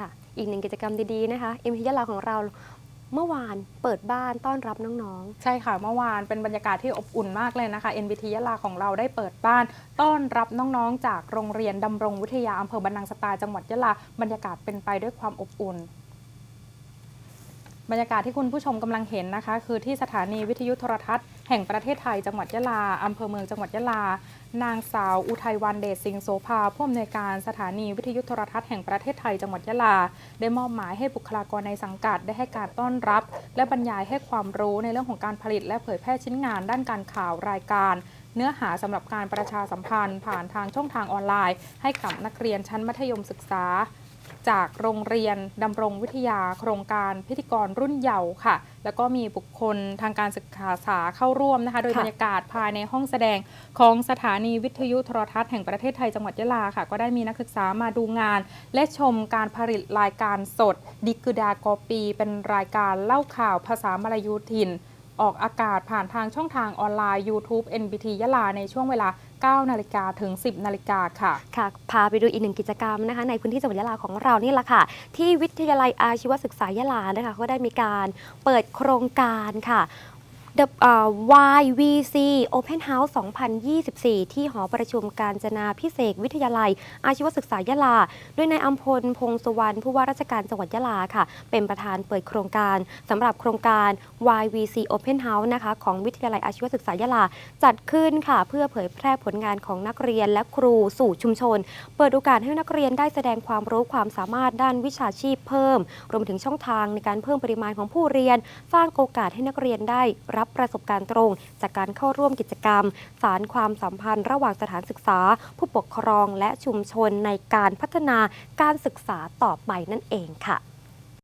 ค่ะ อีกหนึ่งกิจกรรมดีๆนะคะเอ็มพียะลาของเราเมื่อวานเปิดบ้านต้อนรับน้องใช่ค่ะเมื่อวานเป็นบรรยากาศที่อบอุ่นมากเลยนะคะ NBT ยะลาของเราได้เปิดบ้าน ต้อนรับน้องๆ จากโรงเรียนดำรงวิทยาอำเภอบันนังสตาจังหวัดยะลาบรรยากาศเป็นไปด้วยความอบอุ่น บรรยากาศที่คุณผู้ชมกำลังเห็นนะคะ คือที่สถานีวิทยุโทรทัศน์แห่งประเทศไทยจังหวัดยะลาอำเภอเมืองจังหวัดยะลา นางสาวอุทัยวันเดชสิงห์โสภาผู้อำนวยการสถานีวิทยุโทรทัศน์แห่งประเทศไทยจังหวัดยะลา ได้มอบหมายให้บุคลากรในสังกัดได้ให้การต้อนรับ และบรรยายให้ความรู้ในเรื่องของการผลิต และเผยแพร่ชิ้นงานด้านการข่าวรายการเนื้อหาสำหรับการประชาสัมพันธ์ ผ่านทางช่องทางออนไลน์ ให้กับนักเรียนชั้นมัธยมศึกษา จากโรงเรียนดำรงวิทยาโครงการพิธีกรรุ่นเยาว์ค่ะ แล้วก็มีบุคคลทางการศึกษาเข้าร่วมนะคะ โดยบรรยากาศภายในห้องแสดงของสถานีวิทยุโทรทัศน์แห่งประเทศไทยจังหวัดยะลาค่ะ ก็ได้มีนักศึกษามาดูงาน และชมการผลิตรายการสด ดิกดากอปี เป็นรายการเล่าข่าวภาษามลายูถิ่น ออกอากาศผ่านทางช่องทางออนไลน์ YouTube NBT ยะลาในช่วงเวลา 9 นาฬิกาถึง 10 นาฬิกาค่ะ ค่ะ พาไปดูอีกหนึ่งกิจกรรมนะคะในพื้นที่จังหวัดยะลาของเรานี่แหละค่ะ ที่วิทยาลัยอาชีวศึกษายะลานะคะก็ได้มีการเปิดโครงการค่ะ YVC Open House 2024 ที่หอประชุมการจนาพิเศษวิทยาลัย อาชีวศึกษายะลา โดยนายอัมพล พงศ์สุวรรณผู้ว่าราชการจังหวัดยะลาค่ะ เป็นประธานเปิดโครงการสำหรับโครงการ YVC Open House นะคะของวิทยาลัยอาชีวศึกษายะลา จัดขึ้นค่ะ เพื่อเผยแพร่ผลงานของนักเรียนและครูสู่ชุมชน เปิดโอกาสให้นักเรียนได้แสดงความรู้ความสามารถด้านวิชาชีพเพิ่ม รวมถึงช่องทางในการเพิ่มปริมาณของผู้เรียน สร้างโอกาสให้นักเรียนได้รับประสบการณ์ตรง จากการเข้าร่วมกิจกรรม สารความสัมพันธ์ระหว่างสถานศึกษา ผู้ปกครองและชุมชนในการพัฒนาการศึกษาต่อไปนั่นเองค่ะ